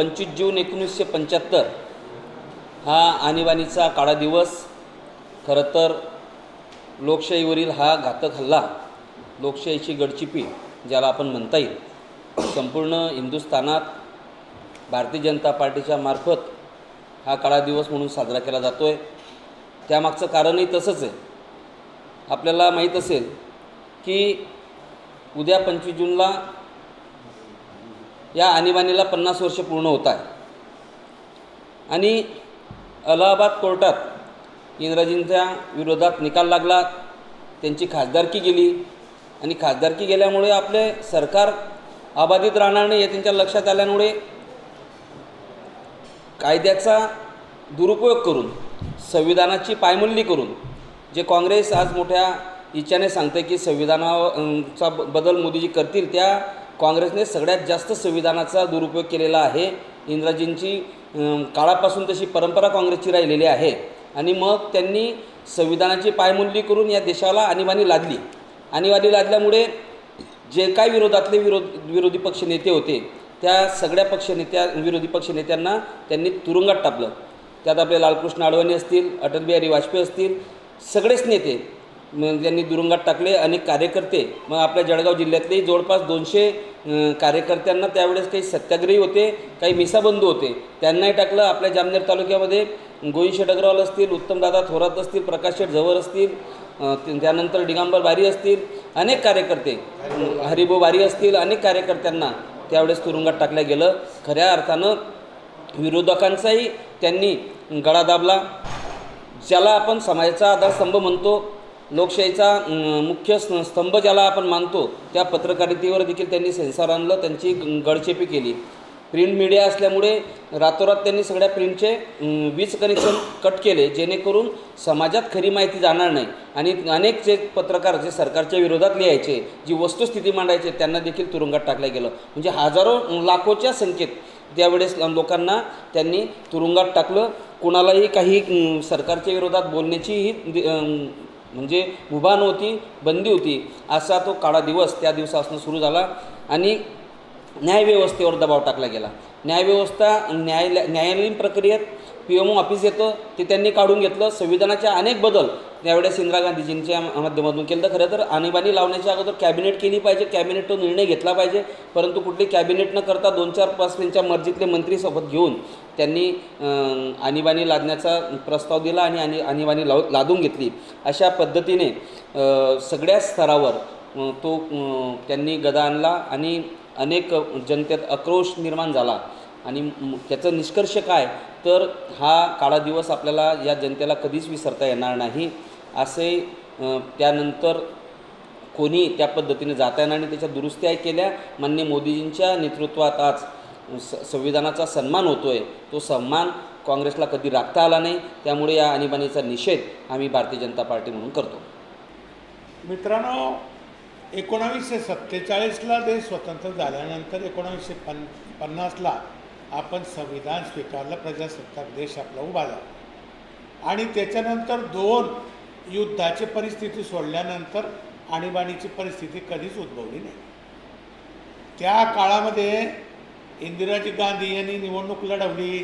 पंचवीस जून एकोणीसशे पंच्याहत्तर हा आणीबाणीचा काळा दिवस. खरं तर लोकशाहीवरील हा घातक हल्ला लोकशाहीची गडचिपी ज्याला आपण म्हणता येईल संपूर्ण हिंदुस्थानात भारतीय जनता पार्टीच्या मार्फत हा काळा दिवस म्हणून साजरा केला जातो आहे त्यामागचं कारणही तसंच आहे. आपल्याला माहीत असेल की उद्या पंचवीस जूनला या आणीबाणीला पन्नास वर्ष पूर्ण होत आहे. आणि अलाहाबाद कोर्टात इंग्रजींच्या विरोधात निकाल लागला त्यांची खासदारकी गेली. आणि खासदारकी गेल्यामुळे आपले सरकार अबाधित राहणार नाही हे त्यांच्या लक्षात आल्यामुळे कायद्याचा दुरुपयोग करून संविधानाची पायमल्ली करून जे काँग्रेस आज मोठ्या इच्छाने सांगते की संविधानाचा ब- बदल मोदीजी करतील त्या काँग्रेसने सगळ्यात जास्त संविधानाचा दुरुपयोग केलेला आहे. इंग्रजींची काळापासून तशी परंपरा काँग्रेसची राहिलेली आहे. आणि मग त्यांनी संविधानाची पायमूल्य करून या देशाला आणीबाणी लादली. आणीबाणी लादल्यामुळे जे काय विरोधातले विरोध विरोधी पक्ष नेते होते त्या सगळ्या पक्षनेत्या विरोधी पक्ष नेत्यांना त्यांनी तुरुंगात टाकलं त्यात आपले लालकृष्ण अडवाणी असतील अटल बिहारी वाजपेयी असतील सगळेच नेते मग त्यांनी तुरुंगात टाकले. अनेक कार्यकर्ते मग आपल्या जळगाव जिल्ह्यातले जवळपास दोनशे कार्यकर्त्यांना त्यावेळेस काही सत्याग्रही होते काही मिसाबंधू होते. त्यांनाही टाकलं आपल्या जामनेर तालुक्यामध्ये गोविंद अग्रवाल असतील उत्तमदादा थोरात असतील प्रकाश शेठ झवर असतील त्यानंतर दिगंबर बारी असतील अनेक कार्यकर्ते अं, हरिभाऊ बारी असतील अनेक कार्यकर्त्यांना त्यावेळेस तुरुंगात टाकलं गेलं. खऱ्या अर्थानं विरोधकांचाही त्यांनी गळा दाबला. ज्याला आपण समाजाचा आधारस्तंभ म्हणतो लोकशाहीचा मुख्य स्तंभ ज्याला आपण मानतो त्या पत्रकारितेवर देखील त्यांनी सेन्सॉर आणलं त्यांची गडचेपी केली. प्रिंट मीडिया असल्यामुळे रातोरात त्यांनी सगळ्या प्रिंटचे वीज कनेक्शन कट केले जेणेकरून समाजात खरी माहिती जाणार नाही. आणि अनेक जे पत्रकार जे सरकारच्या विरोधात लिहायचे जी वस्तुस्थिती मांडायचे त्यांना देखील तुरुंगात टाकलं गेलं. म्हणजे हजारो लाखोच्या संख्येत त्यावेळेस लोकांना त्यांनी तुरुंगात टाकलं. कुणालाही काही सरकारच्या विरोधात बोलण्याचीही म्हणजे मुभा नव्हती बंदी होती. असा तो काळा दिवस त्या दिवसापासून सुरू झाला आणि न्यायव्यवस्थेवर दबाव टाकला गेला. न्यायव्यवस्था न्यायालय न्यायालयीन प्रक्रियेत पी एम ओ ऑफिस येतं ते त्यांनी काढून घेतलं. संविधानाचे अनेक बदल त्यावेळेस इंदिरा गांधीजींच्या माध्यमातून केलं तर खरं तर आणीबाणी लावण्याच्या अगोदर कॅबिनेट केली पाहिजे कॅबिनेट तो निर्णय घेतला पाहिजे. परंतु कुठली कॅबिनेट न करता दोन चार पाच त्यांच्या मर्जीतले मंत्री सोबत घेऊन त्यांनी आणीबाणी लादण्याचा प्रस्ताव दिला आणि आणि आणीबाणी लाव लादून घेतली. अशा पद्धतीने सगळ्या स्तरावर तो त्यांनी गदा आणला आणि अनेक जनतेत आक्रोश निर्माण झाला. आणि त्याचा त्याचं निष्कर्ष काय? तर हा काळा दिवस आपल्याला या जनतेला कधीच विसरता येणार नाही. असे त्यानंतर कोणी त्या पद्धतीने जाता येणार आणि त्याच्या दुरुस्त्या केल्या. मान्य मोदीजींच्या नेतृत्वात आज स संविधानाचा सन्मान होतो आहे तो सन्मान काँग्रेसला कधी राखता आला नाही त्यामुळे या आणीबाणीचा निषेध आम्ही भारतीय जनता पार्टी म्हणून करतो. मित्रांनो एकोणावीसशे सत्तेचाळीसला देश स्वतंत्र झाल्यानंतर एकोणावीसशे पन पन्नासला आपण संविधान स्वीकारलं प्रजासत्ताक देश आपला उभा झाला आणि त्याच्यानंतर दोन युद्धाची परिस्थिती सोडल्यानंतर आणीबाणीची परिस्थिती कधीच उद्भवली नाही. त्या काळामध्ये इंदिराजी गांधी यांनी निवडणूक लढवली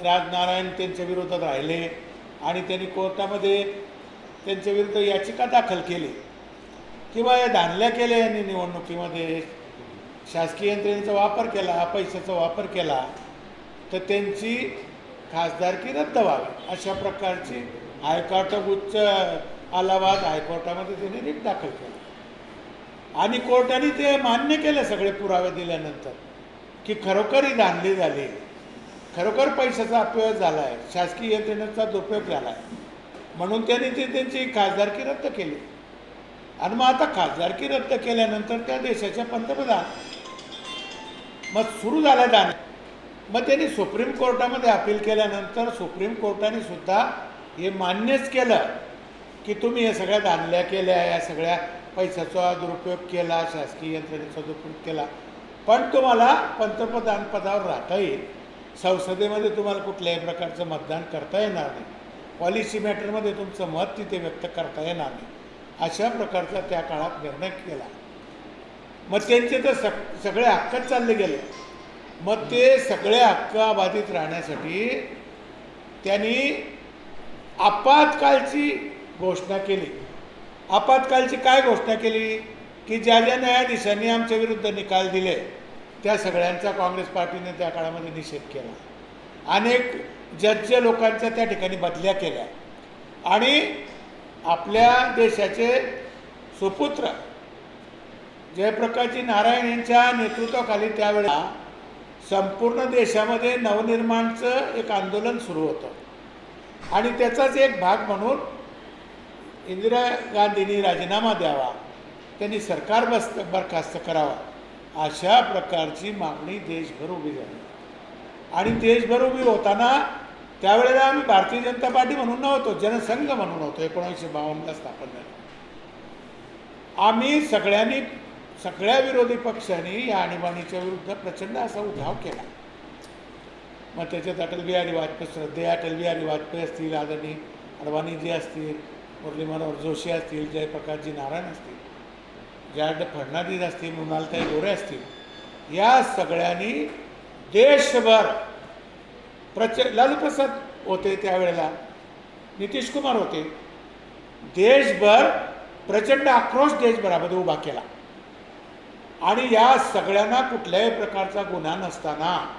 राजनारायण त्यांच्या विरोधात राहिले आणि त्यांनी कोर्टामध्ये त्यांच्या विरुद्ध याचिका दाखल केली. किंवा या धानल्या केल्या यांनी निवडणुकीमध्ये. शासकीय यंत्रणेचा वापर केला पैशाचा वापर केला तर त्यांची खासदारकी रद्द व्हावी अशा प्रकारची हायकोर्टात उच्च अलाहाबाद हायकोर्टामध्ये त्यांनी रिट दाखल केला. आणि कोर्टाने ते मान्य केलं सगळे पुरावे दिल्यानंतर की खरोखर ही धानली झाली. खरोखर पैशाचा अपव्यय झाला आहे शासकीय यंत्रणेचा दुरुपयोग झाला आहे म्हणून त्यांनी ती त्यांची खासदारकी रद्द केली. आणि मग आता खासदारकी रद्द केल्यानंतर त्या देशाच्या पंतप्रधान मग सुरू झाला दान मग त्यांनी सुप्रीम कोर्टामध्ये अपील केल्यानंतर सुप्रीम कोर्टाने सुद्धा हे मान्यच केलं की तुम्ही हे सगळ्या धानल्या केल्या या सगळ्या पैशाचा दुरुपयोग केला शासकीय यंत्रणेचा दुरुपयोग केला. पण तुम्हाला पंतप्रधान पदावर राहता येईल. संसदेमध्ये तुम्हाला कुठल्याही प्रकारचं मतदान करता येणार नाही. पॉलिसी मॅटरमध्ये तुमचं मत तिथे व्यक्त करता येणार नाही. अशा प्रकारचा त्या काळात निर्णय केला. मग त्यांचे तर सग सगळे हक्कच चालले गेले. मग ते सगळे हक्क अबाधित राहण्यासाठी त्यांनी आपत्कालची घोषणा केली. आपत्कालची काय घोषणा केली? की ज्या ज्या न्यायाधीशांनी आमच्या विरुद्ध निकाल दिले त्या सगळ्यांचा काँग्रेस पार्टीने त्या काळामध्ये निषेध केला. अनेक जज्ज लोकांच्या त्या ठिकाणी बदल्या केल्या. आणि आपल्या देशाचे सुपुत्र जयप्रकाशजी नारायण यांच्या नेतृत्वाखाली त्यावेळेला संपूर्ण देशामध्ये नवनिर्माणचं एक आंदोलन सुरू होतं. आणि त्याचाच एक भाग म्हणून इंदिरा गांधींनी राजीनामा द्यावा त्यांनी सरकार बस बरखास्त करावा अशा प्रकारची मागणी देशभर उभी झाली. आणि देशभर उभी होताना त्यावेळेला आम्ही भारतीय जनता पार्टी म्हणून नव्हतो जनसंघ म्हणून होतो एकोणीसशे बावन्नला स्थापन झालं. आम्ही सगळ्यांनी सगळ्या विरोधी पक्षांनी या आणीबाणीच्या विरुद्ध प्रचंड असा उठाव केला. मग त्याच्यात अटल बिहारी वाजपेयी श्रद्धे अटल बिहारी वाजपेयी असतील आदरणीय अडवाणीजी असतील मुरली मनोहर जोशी असतील जयप्रकाशजी नारायण असतील जयंत फडणवीस असतील मृणालताई गोरे असतील या सगळ्यांनी देशभर प्रच लालूप्रसाद होते त्यावेळेला नितीश कुमार होते. देशभर प्रचंड आक्रोश देशभरामध्ये उभा केला. आणि या सगळ्यांना कुठल्याही प्रकारचा गुन्हा नसताना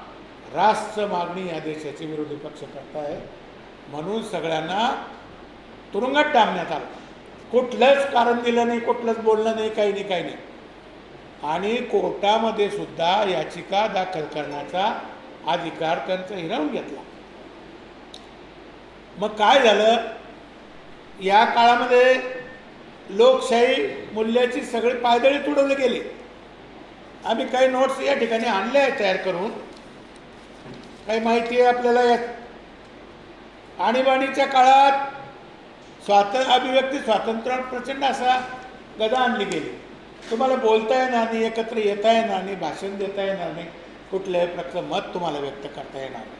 रास्त मागणी या देशाचे विरोधी पक्ष करताय. म्हणून सगळ्यांना तुरुंगात डांबण्यात आलं. कुठलंच कारण दिलं नाही कुठलंच बोललं नाही काही नाही काही नाही. आणि कोर्टामध्ये सुद्धा याचिका दाखल करण्याचा अधिकार त्यांचा हिरावून घेतला. मग काय झालं? या काळामध्ये लोकशाही मूल्याची सगळी पायदळी तुडवली गेली. आम्ही काही नोट्स या ठिकाणी आणल्या आहेत तयार करून. काही माहिती आहे आपल्याला या आणीबाणीच्या काळात स्वातंत्र्य अभिव्यक्ती स्वातंत्र्यावर प्रचंड असा गदा आणली गेली. तुम्हाला बोलता येणार नाही एकत्र येता येणार नाही भाषण देता येणार नाही कुठल्याही प्रकारचं मत तुम्हाला व्यक्त करता येणार नाही.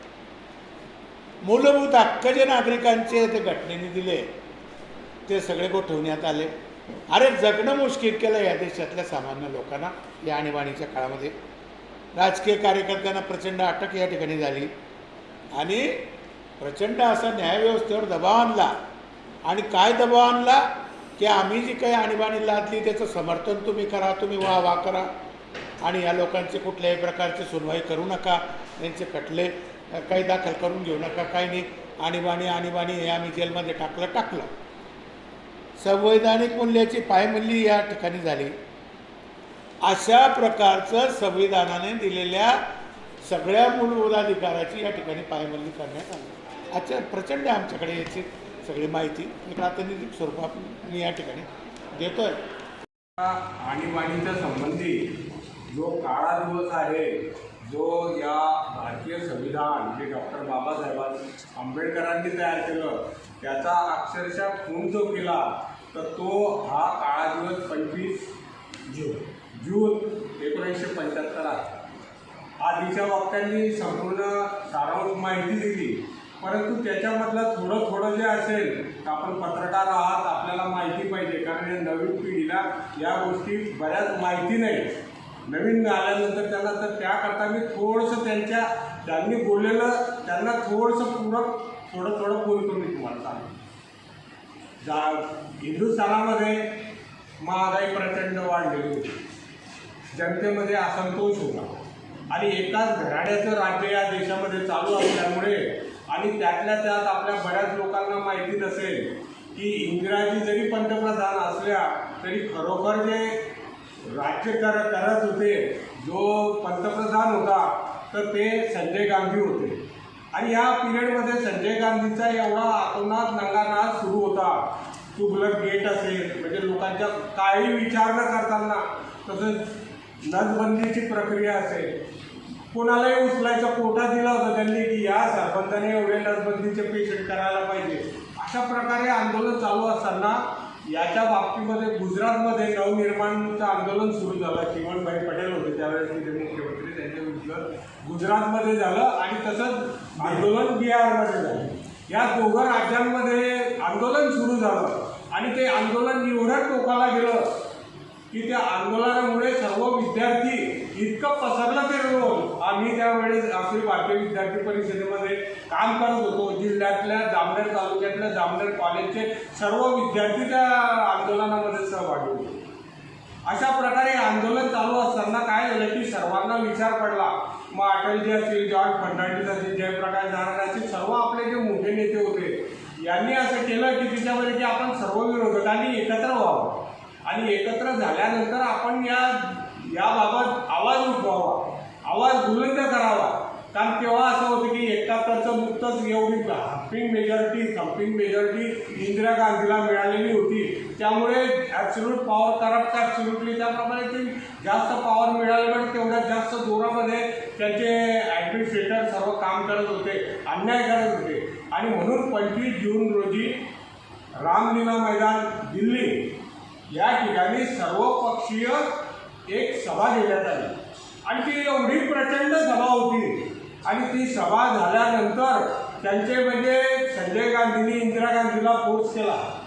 मूलभूत हक्क जे नागरिकांचे ते घटनेने दिले. ते सगळे गोठवण्यात आले. अरे जगणं मुश्किल केलं या देशातल्या सामान्य लोकांना या आणीबाणीच्या काळामध्ये. राजकीय कार्यकर्त्यांना प्रचंड अटक या ठिकाणी झाली. आणि प्रचंड असा न्यायव्यवस्थेवर दबाव आणला. आणि काय दबाव आणला? की आम्ही जी काही आणीबाणी लादली त्याचं समर्थन तुम्ही करा तुम्ही वा वा करा. आणि या लोकांची कुठल्याही प्रकारची सुनवाई करू नका त्यांचे खटले काही दाखल करून घेऊ नका काही नाही. आणीबाणी आणीबाणी हे आम्ही जेलमध्ये टाकलं टाकलं. संवैधानिक मूल्याची पायमल्ली या ठिकाणी झाली. अशा प्रकारचं संविधानाने दिलेल्या सगळ्या मूलभूत अधिकाराची या ठिकाणी पायमल्ली करण्यात आली. अच्छा प्रचंड आमच्याकडे याची सगळी माहिती प्रातिनिधिक स्वरूपात मी या ठिकाणी देतोय. आणीबाणीच्या संबंधी जो काळा दिवस आहे जो या भारतीय संविधान जे डॉक्टर बाबासाहेब आंबेडकरांनी तयार केलं त्याचा अक्षरशः खून जो केला तर तो हा काळा दिवस पंचवीस जून. जून एकोणीसशे पंच्याहत्तर आधीच्या वक्त्यांनी संपूर्ण सारांश माहिती दिली. परंतु त्याच्यामधलं थोडं थोडं जे असेल तर आपण पत्रकार आहात आपल्याला माहिती पाहिजे. कारण या नवीन पिढीला या गोष्टी बऱ्याच माहिती नाही नवीन आल्यानंतर त्यांना तर त्याकरता मी थोडंसं त्यांच्या त्यांनी बोललेलं त्यांना थोडंसं पूरक थोडं थोडं बोलतो मी तुम्हाला सांगतो. जा हिंदुस्थानामध्ये महागाई प्रचंड वाढलेली होती. जनतेमध्ये असंतोष होता. आणि एकाच घराण्याचं राज्य या देशामध्ये चालू असल्यामुळे आणि त्यातल्या त्यात आपल्या बऱ्याच लोकांना माहिती नसेल की इंदिराजी जरी पंतप्रधान असल्या तरी खरोखर जे राज्य कर करत होते जो पंतप्रधान होता तर ते संजय गांधी होते. आणि या पिरियडमध्ये संजय गांधीचा एवढा आतोनात नंगानाथ सुरू होता. तुगलक गेट असेल म्हणजे लोकांच्या काही विचार न करताना तसंच नसबंदीची प्रक्रिया असेल. कोणालाही उचलायचा कोटा दिला होता त्यांनी की या सरपंचाने एवढे नसबंदीचे पेशंट करायला पाहिजे. अशा प्रकारे आंदोलन चालू असताना याच्या बाबतीमध्ये गुजरातमध्ये नवनिर्माणचं आंदोलन सुरू झालं. चिमणभाई पटेल होते त्यावेळेस तिथे मुख्यमंत्री त्यांच्या विरुद्ध गुजरातमध्ये झालं आणि तसंच आंदोलन बिहारमध्ये झालं. या दोघं राज्यांमध्ये आंदोलन सुरू झालं आणि ते आंदोलन एवढं टोकाला गेलं. की त्या आंदोलनामुळे सर्व विद्यार्थी इतकं पसरलं ते रोल आम्ही त्यावेळेस आपली भारतीय विद्यार्थी परिषदेमध्ये काम करत होतो. जिल्ह्यातल्या जामनेर तालुक्यातल्या जामनेर कॉलेजचे सर्व विद्यार्थी त्या आंदोलनामध्ये सहभागी होते. अशा प्रकारे आंदोलन चालू असताना काय झालं की सर्वांना विचार पडला. मग अटलजी असतील जॉर्ज फर्नांडिस असतील जयप्रकाश नारायण असतील सर्व आपले जे मोठे नेते होते यांनी असं केलं की तिच्यामध्ये की आपण सर्व विरोधकांनी एकत्र व्हावं. आणि एकत्र झाल्यानंतर आपण या याबाबत आवाज उठवावा. आवाज बुलंद करावा. कारण तेव्हा असं होतं की एकाहत्तरचं नुकतंच एवढी thumping majority thumping majority Indira गांधीला मिळालेली होती. त्यामुळे ॲब्सोल्यूट पॉवर करप्ट ॲब्सोल्युटली त्याप्रमाणे ते जास्त पॉवर मिळाल्यामुळे तेवढ्या जास्त जोरामध्ये त्यांचे ॲडमिनिस्ट्रेटर सर्व काम करत होते अन्याय करत होते. आणि म्हणून पंचवीस जून रोजी रामलीला मैदान दिल्ली. या ठिकाणी सर्वपक्षीय एक सभा घेण्यात आली. आणि ती एवढी प्रचंड सभा होती. आणि ती सभा झाल्यानंतर त्यांचे म्हणजे संजय गांधींनी इंदिरा गांधीला फोर्स केला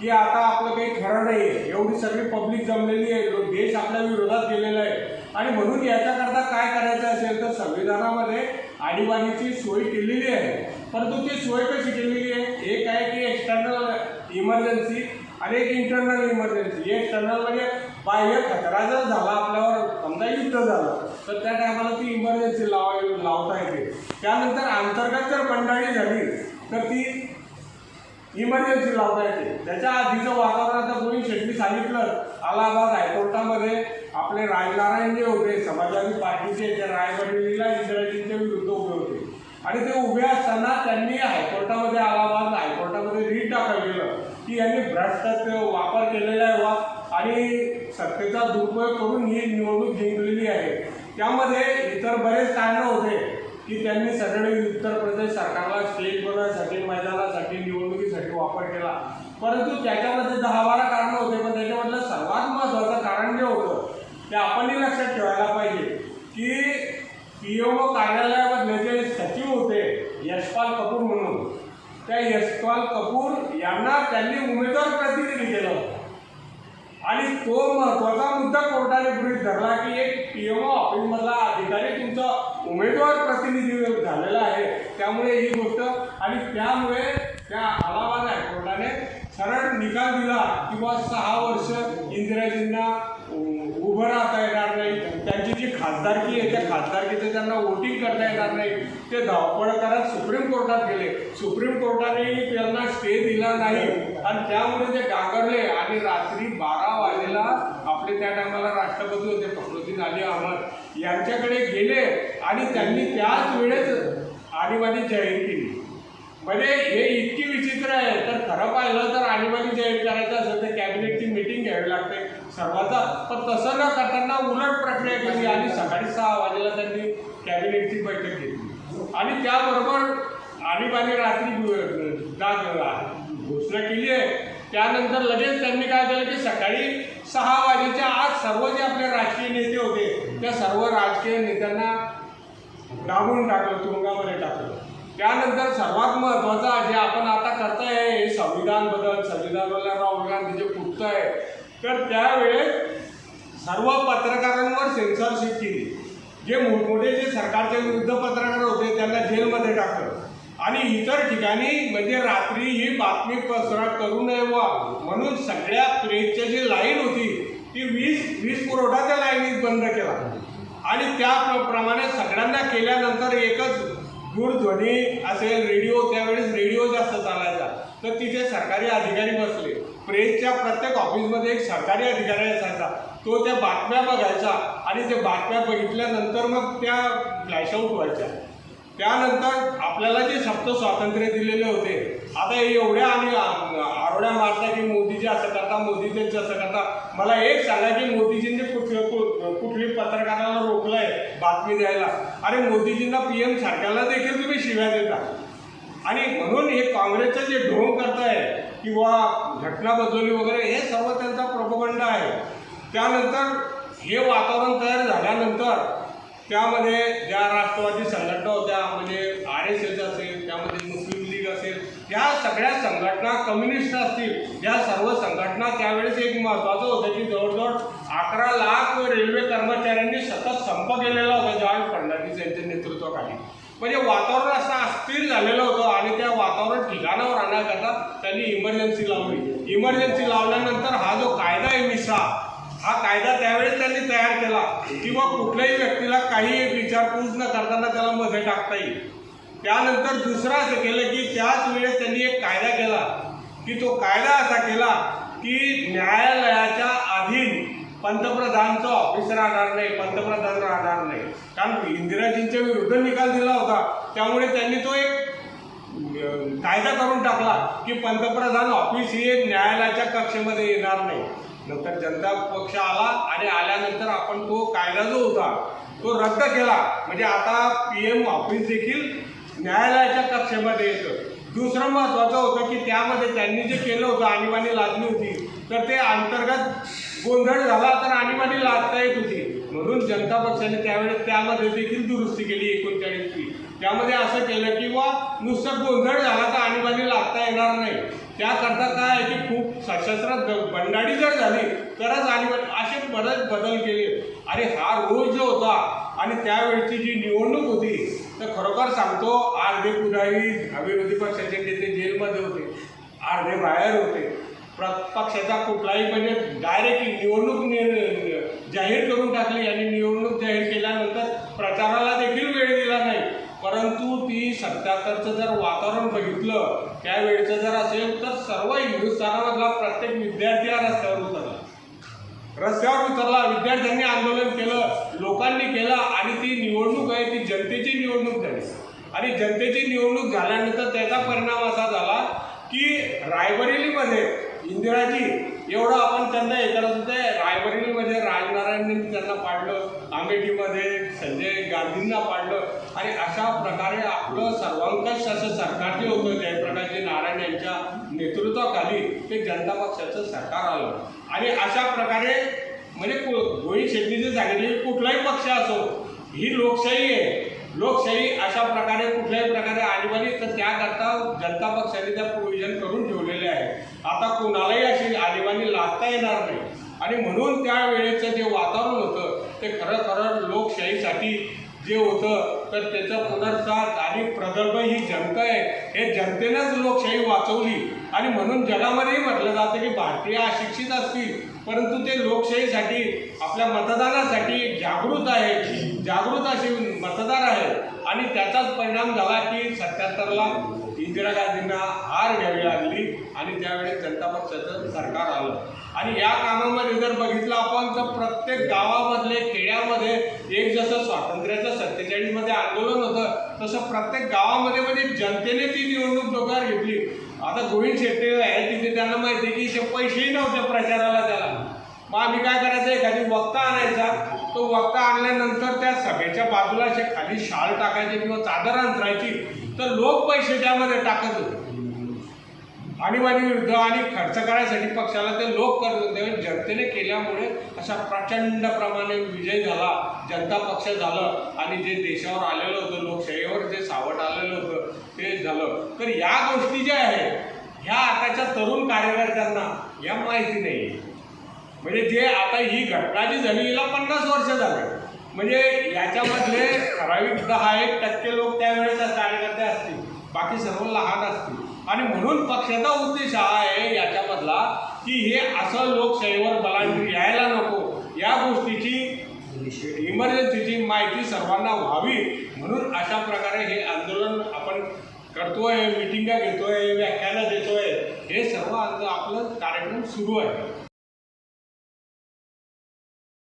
की आता आपलं काही खरं नाही आहे एवढी सगळी पब्लिक जमलेली आहे. देश आपल्या विरोधात गेलेला आहे. आणि म्हणून याच्याकरता काय करायचं असेल तर संविधानामध्ये आणीबाणीची सोय केलेली आहे. परंतु ती सोय कशी केलेली आहे? एक आहे की एक्सटर्नल इमर्जन्सी आणि एक इंटरनल इमर्जन्सी एक्सटर्नल म्हणजे बाह्य खतरा जर झाला आपल्यावर समजा युद्ध झालं तर त्या टायमाला ती इमर्जन्सी लावा लावता येते. त्यानंतर अंतर्गत जर बंडाळी झाली तर ती इमर्जन्सी लावता येते. त्याच्या आधीचं वातावरण आता कोणी शेट्टी सांगितलं अलाहाबाद हायकोर्टामध्ये आपले राजनारायण जे होते समाजवादी पार्टीचे ते रायबरेलीला इंदिराजींच्या विरुद्ध उभे होते. आणि ते उभे असताना त्यांनी हायकोर्टामध्ये अलाहाबाद हायकोर्टामध्ये यांनी भ्रष्टाचा वापर केलेला आहे वा आणि सत्तेचा दुरुपयोग करून ही निवडणूक जिंकलेली आहे. त्यामध्ये इतर बरेच कारणं होते की त्यांनी सगळे उत्तर प्रदेश सरकारला स्टेट बनवण्यासाठी मैदानासाठी निवडणुकीसाठी वापर केला. परंतु त्याच्यामध्ये दहा बारा कारणं होते पण त्याच्यामधलं सर्वात महत्त्वाचं कारण जे होतं ते आपणही लक्षात ठेवायला पाहिजे की पी एम ओ कार्यालयामधले जे सचिव होते यशपाल कपूर म्हणून त्या यशपाल कपूर यांना त्यांनी उमेदवार प्रतिनिधी केलं आणि तो महत्त्वाचा मुद्दा कोर्टाने गृहित धरला की एक पी एम ओ ऑफिसमधला अधिकारी तुमचा उमेदवार प्रतिनिधी झालेला आहे. त्यामुळे ही गोष्ट आणि त्यामुळे त्या अलाहाबाद हायकोर्टाने सरळ निकाल दिला किंवा सहा वर्ष इंदिराजींना उ- उभं राहता येणार नाही त्यांची जी खासदारकी आहे त्या खासदारकीचं त्यांना वोटिंग करता येणार नाही. ते धावपळ करत सुप्रीम कोर्टात गेले. सुप्रीम कोर्टाने त्यांना स्टे दिला नाही. आणि त्यामुळे ते गांगरले आणि रात्री बारा वाजेला आपले त्या टायमाला राष्ट्रपती होते फखरुद्दीन अली अहमद. यांच्याकडे गेले. आणि त्यांनी त्याच वेळेस आणीबाणी जाहीर केली. म्हणजे हे इतकी विचित्र आहे. तर खरं पाहिलं तर आणीबाणी जाहीर करायचं असेल तर कॅबिनेटची मिटिंग घ्यावी लागते. सर्वांचा. पण तसं करताना उलट प्रक्रिया केली आणि सकाळी सहा वाजेला त्यांनी कॅबिनेटची बैठक घेतली. आणि त्याबरोबर आणीबाणी रात्री घोषणा केली आहे. त्यानंतर लगेच त्यांनी काय केलं की सकाळी सहा वाजेच्या आज सर्व जे आपले राजकीय नेते होते त्या सर्व राजकीय नेत्यांना दाबून टाकलं तुरुंगामध्ये टाकलं. त्यानंतर सर्वात महत्त्वाचं जे आपण आता करताय हे संविधान बदल संविधान बदल राहुल गांधीचे पुस्तक आहे. तर त्यावेळेस सर्व पत्रकारांवर सेन्सॉरशिप केली. जे मोठमोठे जे सरकारचे विरुद्ध पत्रकार होते त्यांना जेलमध्ये टाकलं. आणि इतर ठिकाणी म्हणजे रात्री ही बातमी पसरट करू नये वा. म्हणून सगळ्या प्रेसच्या जी लाईन होती ती वीज वीज पुरवठा त्या लाईनीत बंद केला. आणि त्याप्रमाणे सगळ्यांना केल्यानंतर एकच दूरध्वनी असेल रेडिओ त्यावेळेस रेडिओ जास्त चालायचा. तर तिथे सरकारी अधिकारी बसले. प्रेसच्या प्रत्येक ऑफिसमध्ये एक सरकारी अधिकारी असायचा. तो त्या बातम्या बघायचा आणि त्या बातम्या बघितल्यानंतर मग त्या फ्लॅशआउट व्हायच्या. त्यानंतर आपल्याला जे शब्द स्वातंत्र्य दिलेले होते आता हे एवढ्या आम्ही आरोड्या मारता की मोदीजी असं करता मोदीजी असं करता. मला एक सांगा की मोदीजींनी कुठलं कुठली पत्रकाराला रोखलंय बातमी द्यायला? अरे मोदीजींना पी एम सारख्याला देखील तुम्ही शिव्या देता. आणि म्हणून हे काँग्रेसचं जे ढोंग करताय किंवा घटना बदलली वगैरे हे सर्व त्यांचा प्रपोगंड आहे. त्यानंतर हे वातावरण तयार झाल्यानंतर त्यामध्ये ज्या राष्ट्रवादी संघटना होत्या म्हणजे आर एस एस असेल त्यामध्ये मुस्लिम लीग असेल या सगळ्या संघटना कम्युनिस्ट असतील या सर्व संघटना त्यावेळेस एक महत्वाचं होतं की जवळजवळ अकरा लाख रेल्वे कर्मचाऱ्यांनी सतत संप केलेला होता जेव्हा फडणवीस यांच्या नेतृत्वाखाली. म्हणजे वातावरण असं अस्थिर झालेलं होतं आणि त्या वातावरण ठिकाणावर आणण्याकरता त्यांनी इमर्जन्सी लावली. इमर्जन्सी लावल्यानंतर हा जो कायदा आहे मिसा हा कायदा त्यावेळेस त्यांनी तयार केला. किंवा कुठल्याही व्यक्तीला काही विचारपूस न करताना त्याला मध्ये टाकता येईल. त्यानंतर दुसरं असं केलं की त्याच वेळेस त्यांनी एक कायदा केला. की तो कायदा असा केला की न्यायालयाच्या अधीन पंतप्रधानचं ऑफिस राहणार नाही पंतप्रधान राहणार नाही. कारण इंदिराजींच्या विरुद्ध निकाल दिला होता. त्यामुळे त्यांनी तो एक कायदा करून टाकला की पंतप्रधान ऑफिस हे न्यायालयाच्या कक्षेमध्ये येणार नाही. नंतर जनता पक्ष आला आणि आल्यानंतर आपण तो कायदा जो होता तो रद्द केला. म्हणजे आता पी एम ऑफिस देखील न्यायालयाच्या कक्षेमध्ये येतं. दुसरं महत्त्वाचं होतं की त्यामध्ये त्यांनी जे केलं होतं आणीबाणी लादली होती तर ते अंतर्गत गोंधळ झाला तर आणीबाणी लादता येत होती. म्हणून जनता पक्षाने त्यावेळेस त्यामध्ये देखील दुरुस्ती केली एकोणचाळीसची. त्यामध्ये असं केलं की बा नुसतं गोंधळ झाला तर आणीबाणी लागता येणार नाही. त्याकरता काय आहे की खूप सशस्त्र बंडाळी जर झाली तरच आणि असे बरेच बदल केले. आणि हा रोज जो होता आणि त्यावेळची जी निवडणूक होती तर खरोखर सांगतो अर्धे पुढारी विरोधी पक्षाचे नेते जेलमध्ये होते अर्धे बाहेर होते. प्र पक्षाचा कुठलाही म्हणजे डायरेक्ट निवडणूक नि- जाहीर करून टाकली आणि निवडणूक जाहीर केल्यानंतर प्रचाराला देखील वेळ दिला नाही. परंतु सत्याहत्तरचं जर वातावरण बघितलं त्यावेळेचं जर असेल तर सर्व हिंदुस्थानामधला प्रत्येक विद्यार्थी हा रस्त्यावर उतरला. रस्त्यावर उतरला विद्यार्थ्यांनी आंदोलन केलं लोकांनी केलं आणि ती निवडणूक आहे ती जनतेची निवडणूक झाली. आणि जनतेची निवडणूक झाल्यानंतर त्याचा परिणाम असा झाला की रायबरेलीमध्ये इंदिराजी एवढं आपण त्यांना हे करत होते. रायबरेलीमध्ये राजनारायणने त्यांना पाडलं अमेठीमध्ये संजय गांधींना पाडलं. आणि अशा प्रकारे आपलं सर्वांकष असं सरकार जे होतं जयप्रकाशजी नारायण यांच्या नेतृत्वाखाली ते जनता पक्षाचं सरकार आलं. आणि अशा प्रकारे म्हणजे को- गोळी शेट्टीचे सांगितले कुठलाही पक्ष असो ही लोकशाही आहे. लोकशाही अशा प्रकारे कुठल्याही प्रकारे आणीबाणी तर त्याकरता जनता पक्षाने त्या प्रोव्हिजन करून ठेवलेले आहे. आता कोणालाही अशी आणीबाणी लादता येणार नाही. आणि म्हणून त्या वेळेचं जे वातावरण होतं ते खरं खरं लोकशाहीसाठी जे होतं तर त्याचं पुनर्सार आणि प्रगल्भ ही जनता आहे. हे जनतेनंच लोकशाही वाचवली. आणि म्हणून जगामध्येही म्हटलं जातं की भारतीय अशिक्षित असतील परंतु ते लोकशाहीसाठी आपल्या मतदानासाठी जागृत आहे जागृत असे मतदार आहेत. आणि त्याचाच परिणाम झाला की सत्याहत्तरला इंदिरा गांधींना हार घ्यावी लागली आणि त्यावेळेस जनता पक्षाचं सरकार आलं. आणि या कामामध्ये जर बघितलं आपण तर प्रत्येक गावामधले खेड्यामध्ये एक जसं स्वातंत्र्याचं सत्तेचाळीसमध्ये आंदोलन होतं तसं प्रत्येक गावामध्ये म्हणजे जनतेने ती निवडणूक डोक्यावर घेतली. आता गोविंद शेट्टी आहे तिथे त्यांना माहिती की ते पैसेही नव्हते प्रचाराला त्याला. मग आम्ही काय करायचं? एखादी वक्ता आणायचा. तो वक्ता आणल्यानंतर त्या सभेच्या बाजूला असे खाली शाल टाकायचे किंवा चादर अंतरायची. तर लोक पैसे त्यामध्ये टाकत होते. आणीबाणी विरुद्ध आणि खर्च करायसाठी पक्षाला ते लोक करत होते. जनतेने केल्यामुळे अशा प्रचंड प्रमाणे विजय झाला जनता पक्ष झालं आणि जे देशावर आलेलं होतं लोकशाहीवर जे सावट आलेलं होतं ते झालं. तर या गोष्टी ज्या आहेत ह्या आताच्या तरुण कार्यकर्त्यांना या माहिती नाही म्हणजे जे आता ही घटना जी झाली हिला पन्नास वर्ष झाली. म्हणजे याच्यामधले ठराविक दहा एक टक्के लोक त्यावेळेस कार्यकर्ते असतील. बाकी सर्व लहान असतील. आणि म्हणून पक्षाचा उद्देश हा आहे याच्यामधला की हे असं लोकशाहीवर बलांडी यायला नको. या गोष्टीची इमर्जन्सीची माहिती सर्वांना व्हावी. म्हणून अशा प्रकारे हे आंदोलन आपण करतोय मिटिंगा घेतोय व्याख्यानं देतोय. हे सर्व आपलं कार्यक्रम सुरू आहे.